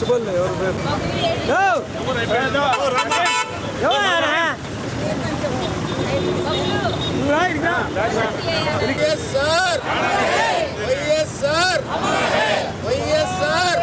మర్చిపోలే ఎవరు పేరు YSR YSR YSR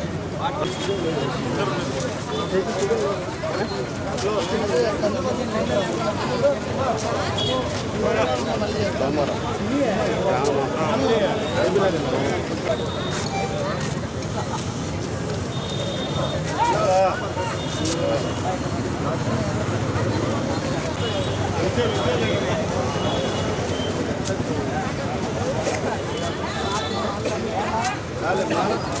Dale, hermano.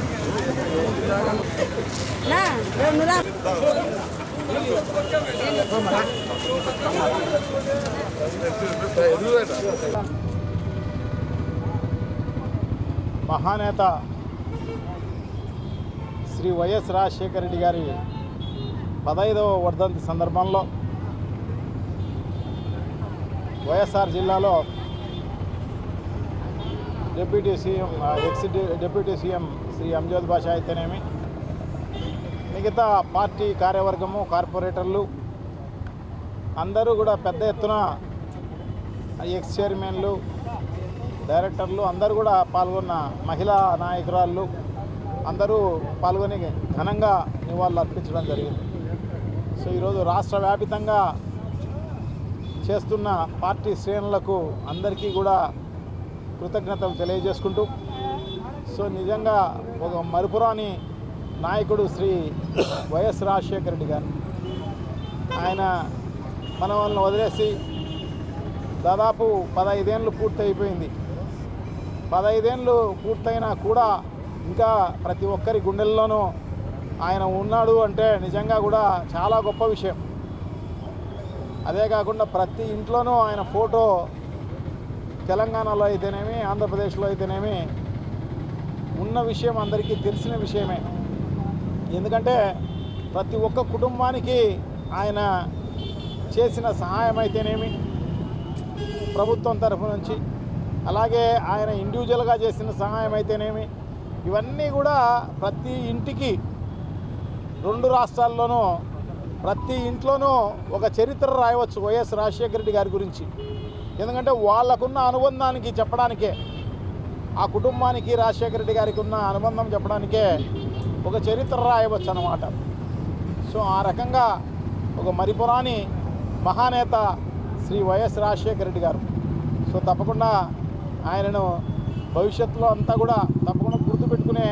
మహానేత శ్రీ వైఎస్ రాజశేఖర రెడ్డి గారి పదహైదవ వర్ధంతి సందర్భంలో వైఎస్ఆర్ జిల్లాలో deputy CM ex deputy CM Shri Amzath Basha అయితేనేమి. మిగతా పార్టీ కార్యవర్గము కార్పొరేటర్లు అందరూ కూడా పెద్ద ఎత్తున ఎక్స్ చైర్మన్లు డైరెక్టర్లు అందరూ కూడా పాల్గొన్న మహిళా నాయకురాళ్ళు అందరూ పాల్గొని ఘనంగా నివాళులు అర్పించడం జరిగింది. సో ఈరోజు రాష్ట్ర వ్యాపితంగా చేస్తున్న పార్టీ శ్రేణులకు అందరికీ కూడా కృతజ్ఞతలు తెలియజేసుకుంటూ సో నిజంగా ఒక మరుపురాని నాయకుడు శ్రీ వైఎస్ రాజశేఖర రెడ్డి గారు. ఆయన మన వాళ్ళని వదిలేసి దాదాపు పదహైదేళ్ళు పూర్తి అయిపోయింది పదహైదేళ్ళు పూర్తయినా కూడా ఇంకా ప్రతి ఒక్కరి గుండెల్లోనూ ఆయన ఉన్నాడు అంటే నిజంగా కూడా చాలా గొప్ప విషయం. అదే కాకుండా ప్రతి ఇంట్లోనూ ఆయన ఫోటో తెలంగాణలో అయితేనేమి ఆంధ్రప్రదేశ్లో అయితేనేమి ఉన్న విషయం అందరికీ తెలిసిన విషయమే. ఎందుకంటే ప్రతి ఒక్క కుటుంబానికి ఆయన చేసిన సహాయం అయితేనేమి? ప్రభుత్వం తరఫు నుంచి. అలాగే ఆయన ఇండివిజువల్గా చేసిన సహాయం అయితేనేమి? ఇవన్నీ కూడా ప్రతి ఇంటికి రెండు రాష్ట్రాల్లోనూ ప్రతి ఇంట్లోనూ ఒక చరిత్ర రాయవచ్చు వైఎస్ రాజశేఖర రెడ్డి గారి గురించి. ఎందుకంటే వాళ్ళకున్న అనుబంధానికి చెప్పడానికే. ఆ కుటుంబానికి రాజశేఖర రెడ్డి గారికి ఉన్న అనుబంధం చెప్పడానికే ఒక చరిత్ర రాయవచ్చు అన్నమాట సో ఆ రకంగా ఒక మరిపురాని మహానేత శ్రీ వైఎస్ రాజశేఖర రెడ్డి గారు. సో తప్పకుండా ఆయనను భవిష్యత్తులో అంతా కూడా తప్పకుండా గుర్తుపెట్టుకునే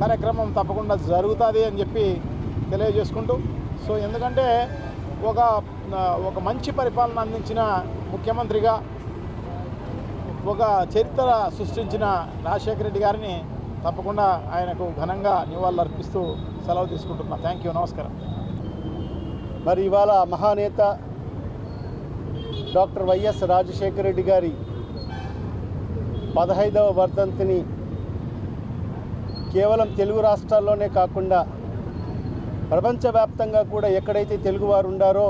కార్యక్రమం తప్పకుండా జరుగుతుంది అని చెప్పి తెలియజేసుకుంటూ సో ఎందుకంటే ఒక ఒక మంచి పరిపాలన అందించిన ముఖ్యమంత్రిగా ఒక చరిత్ర సృష్టించిన రాజశేఖర రెడ్డి గారిని తప్పకుండా ఆయనకు ఘనంగా నివాళులు అర్పిస్తూ సెలవు తీసుకుంటున్నా. థ్యాంక్ యూ నమస్కారం. మరి ఇవాళ మహానేత డాక్టర్ వైఎస్ రాజశేఖర రెడ్డి గారి పదహైదవ వర్ధంతిని కేవలం తెలుగు రాష్ట్రాల్లోనే కాకుండా ప్రపంచవ్యాప్తంగా కూడా ఎక్కడైతే తెలుగువారు ఉండారో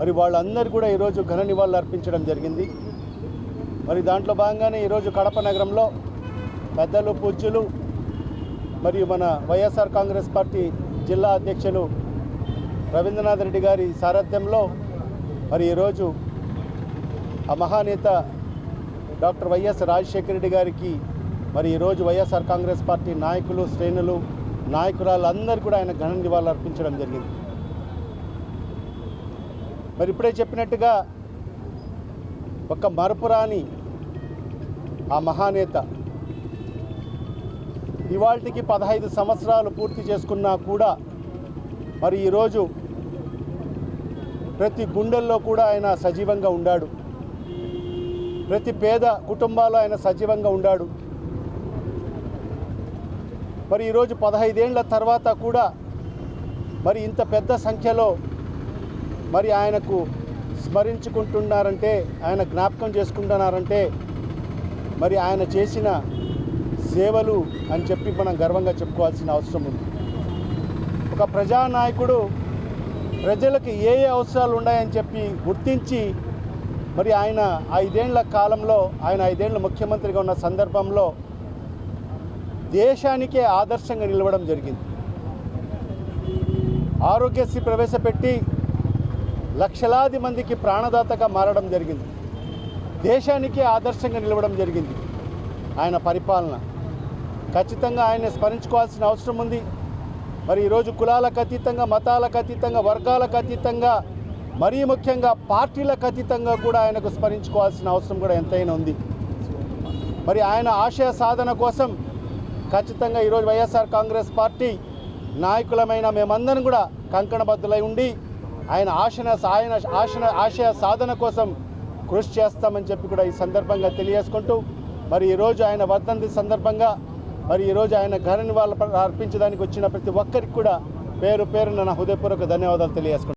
మరి వాళ్ళందరూ కూడా ఈరోజు ఘన నివాళులు అర్పించడం జరిగింది. మరి దాంట్లో భాగంగానే ఈరోజు కడప నగరంలో పెద్దలు పూజ్యులు మరియు మన వైఎస్ఆర్ కాంగ్రెస్ పార్టీ జిల్లా అధ్యక్షులు రవీంద్రనాథ్ రెడ్డి గారి సారథ్యంలో మరి ఈరోజు ఆ మహానేత డాక్టర్ వైఎస్ రాజశేఖర రెడ్డి గారికి మరి ఈరోజు వైఎస్ఆర్ కాంగ్రెస్ పార్టీ నాయకులు శ్రేణులు నాయకురాలు అందరూ కూడా ఆయన ఘన నివాళులు అర్పించడం జరిగింది. మరి ఇప్పుడే చెప్పినట్టుగా ఒక మరపురాని ఆ మహానేత. ఇవాళకి పదహైదు సంవత్సరాలు పూర్తి చేసుకున్నా కూడా మరి ఈరోజు ప్రతి గుండెల్లో కూడా ఆయన సజీవంగా ఉండాడు. ప్రతి పేద కుటుంబాల్లో ఆయన సజీవంగా ఉండాడు. మరి ఈరోజు పదహైదేళ్ళ తర్వాత కూడా మరి ఇంత పెద్ద సంఖ్యలో మరి ఆయనకు స్మరించుకుంటున్నారంటే ఆయన జ్ఞాపకం చేసుకుంటున్నారంటే మరి ఆయన చేసిన సేవలు అని చెప్పి మనం గర్వంగా చెప్పుకోవాల్సిన అవసరం ఉంది. ఒక ప్రజానాయకుడు ప్రజలకు ఏ ఏ అవసరాలు ఉన్నాయని చెప్పి గుర్తించి మరి ఆయన ఐదేళ్ళ కాలంలో ఆయన ఐదేళ్ళ ముఖ్యమంత్రిగా ఉన్న సందర్భంలో దేశానికే ఆదర్శంగా నిలవడం జరిగింది. ఆరోగ్యశ్రీ ప్రవేశపెట్టి లక్షలాది మందికి ప్రాణదాతగా మారడం జరిగింది. దేశానికే ఆదర్శంగా నిలవడం జరిగింది. ఆయన పరిపాలన. ఖచ్చితంగా ఆయన స్మరించుకోవాల్సిన అవసరం ఉంది. మరి ఈరోజు కులాలకు అతీతంగా మతాలకు అతీతంగా వర్గాలకు అతీతంగా మరీ ముఖ్యంగా పార్టీలకు అతీతంగా కూడా ఆయనకు స్మరించుకోవాల్సిన అవసరం కూడా ఎంతైనా ఉంది. మరి ఆయన ఆశయ సాధన కోసం ఖచ్చితంగా ఈరోజు వైఎస్ఆర్ కాంగ్రెస్ పార్టీ నాయకులమైన మేమందరం కూడా కంకణబద్దులై ఉండి ఆయన ఆశన ఆయన ఆశన ఆశయ సాధన కోసం కృషి చేస్తామని చెప్పి కూడా ఈ సందర్భంగా తెలియజేసుకుంటూ మరి ఈరోజు ఆయన వర్ధంతి సందర్భంగా మరి ఈరోజు ఆయన ఘన నివాళులు అర్పించడానికి వచ్చిన ప్రతి ఒక్కరికి కూడా పేరు పేరున నా హృదయపూర్వక ధన్యవాదాలు తెలియజేసుకుంటాను